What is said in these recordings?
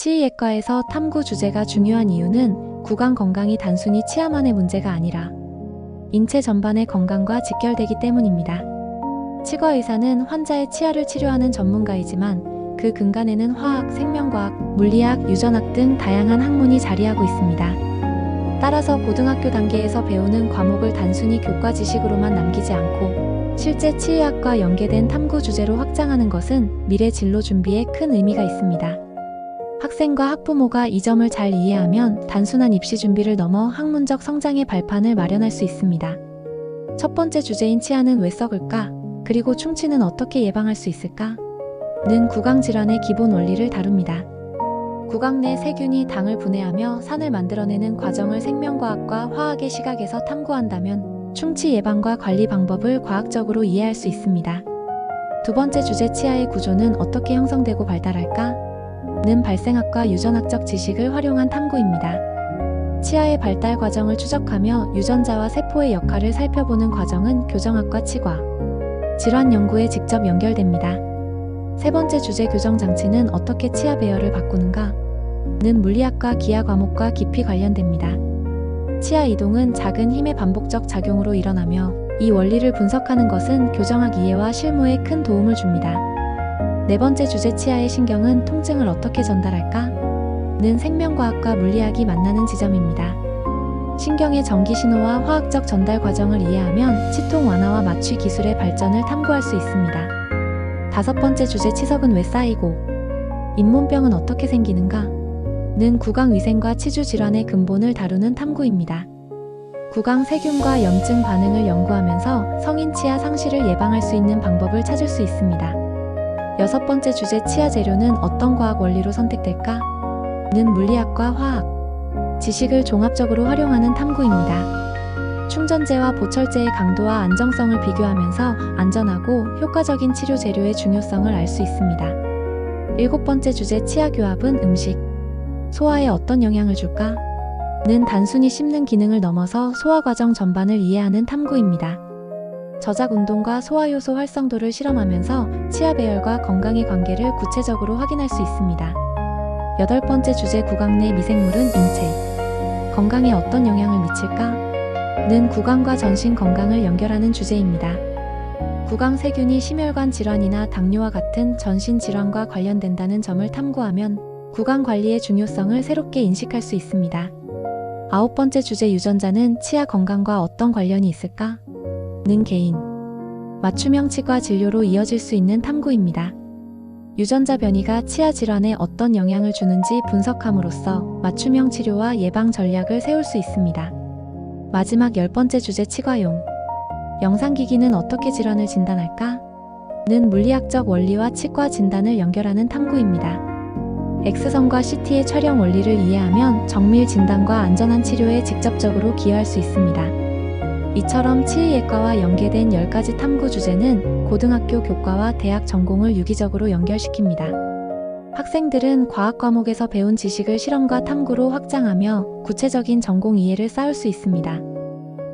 치의예과에서 탐구 주제가 중요한 이유는 구강 건강이 단순히 치아만의 문제가 아니라 인체 전반의 건강과 직결되기 때문입니다. 치과 의사는 환자의 치아를 치료하는 전문가이지만 그 근간에는 화학, 생명과학, 물리학, 유전학 등 다양한 학문이 자리하고 있습니다. 따라서 고등학교 단계에서 배우는 과목을 단순히 교과 지식으로만 남기지 않고 실제 치의학과 연계된 탐구 주제로 확장하는 것은 미래 진로 준비에 큰 의미가 있습니다. 학생과 학부모가 이 점을 잘 이해하면 단순한 입시 준비를 넘어 학문적 성장의 발판을 마련할 수 있습니다. 첫 번째 주제인 치아는 왜 썩을까? 그리고 충치는 어떻게 예방할 수 있을까? 는 구강 질환의 기본 원리를 다룹니다. 구강 내 세균이 당을 분해하며 산을 만들어내는 과정을 생명과학과 화학의 시각에서 탐구한다면 충치 예방과 관리 방법을 과학적으로 이해할 수 있습니다. 두 번째 주제 치아의 구조는 어떻게 형성되고 발달할까? 는 발생학과 유전학적 지식을 활용한 탐구입니다. 치아의 발달 과정을 추적하며 유전자와 세포의 역할을 살펴보는 과정은 교정학과 치과, 질환 연구에 직접 연결됩니다. 세 번째 주제 교정 장치는 어떻게 치아 배열을 바꾸는가? 는 물리학과 기하 과목과 깊이 관련됩니다. 치아 이동은 작은 힘의 반복적 작용으로 일어나며 이 원리를 분석하는 것은 교정학 이해와 실무에 큰 도움을 줍니다. 네 번째 주제 치아의 신경은 통증을 어떻게 전달할까? 는 생명과학과 물리학이 만나는 지점입니다. 신경의 전기 신호와 화학적 전달 과정을 이해하면 치통 완화와 마취 기술의 발전을 탐구할 수 있습니다. 다섯 번째 주제 치석은 왜 쌓이고 잇몸병은 어떻게 생기는가? 는 구강 위생과 치주 질환의 근본을 다루는 탐구입니다. 구강 세균과 염증 반응을 연구하면서 성인 치아 상실을 예방할 수 있는 방법을 찾을 수 있습니다. 여섯 번째 주제 치아 재료는 어떤 과학 원리로 선택될까? 는 물리학과 화학, 지식을 종합적으로 활용하는 탐구입니다. 충전재와 보철재의 강도와 안정성을 비교하면서 안전하고 효과적인 치료 재료의 중요성을 알 수 있습니다. 일곱 번째 주제 치아 교합은 음식, 소화에 어떤 영향을 줄까? 는 단순히 씹는 기능을 넘어서 소화 과정 전반을 이해하는 탐구입니다. 저작 운동과 소화 요소 활성도를 실험하면서 치아 배열과 건강의 관계를 구체적으로 확인할 수 있습니다. 여덟 번째 주제 구강 내 미생물은 인체, 건강에 어떤 영향을 미칠까? 는 구강과 전신 건강을 연결하는 주제입니다. 구강 세균이 심혈관 질환이나 당뇨와 같은 전신 질환과 관련된다는 점을 탐구하면 구강 관리의 중요성을 새롭게 인식할 수 있습니다. 아홉 번째 주제 유전자는 치아 건강과 어떤 관련이 있을까? 는 개인, 맞춤형 치과 진료로 이어질 수 있는 탐구입니다. 유전자 변이가 치아 질환에 어떤 영향을 주는지 분석함으로써 맞춤형 치료와 예방 전략을 세울 수 있습니다. 마지막 열 번째 주제 치과용. 영상기기는 어떻게 질환을 진단할까? 는 물리학적 원리와 치과 진단을 연결하는 탐구입니다. X선과 CT의 촬영 원리를 이해하면 정밀 진단과 안전한 치료에 직접적으로 기여할 수 있습니다. 이처럼 치의예과와 연계된 10가지 탐구 주제는 고등학교 교과와 대학 전공을 유기적으로 연결시킵니다. 학생들은 과학 과목에서 배운 지식을 실험과 탐구로 확장하며 구체적인 전공 이해를 쌓을 수 있습니다.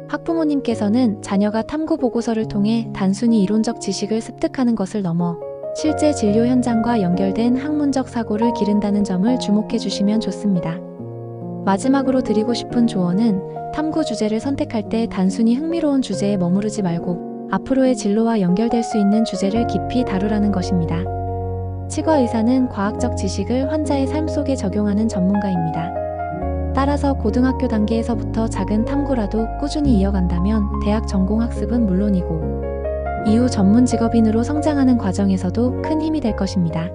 학부모님께서는 자녀가 탐구 보고서를 통해 단순히 이론적 지식을 습득하는 것을 넘어 실제 진료 현장과 연결된 학문적 사고를 기른다는 점을 주목해 주시면 좋습니다. 마지막으로 드리고 싶은 조언은 탐구 주제를 선택할 때 단순히 흥미로운 주제에 머무르지 말고 앞으로의 진로와 연결될 수 있는 주제를 깊이 다루라는 것입니다. 치과 의사는 과학적 지식을 환자의 삶 속에 적용하는 전문가입니다. 따라서 고등학교 단계에서부터 작은 탐구라도 꾸준히 이어간다면 대학 전공 학습은 물론이고 이후 전문 직업인으로 성장하는 과정에서도 큰 힘이 될 것입니다.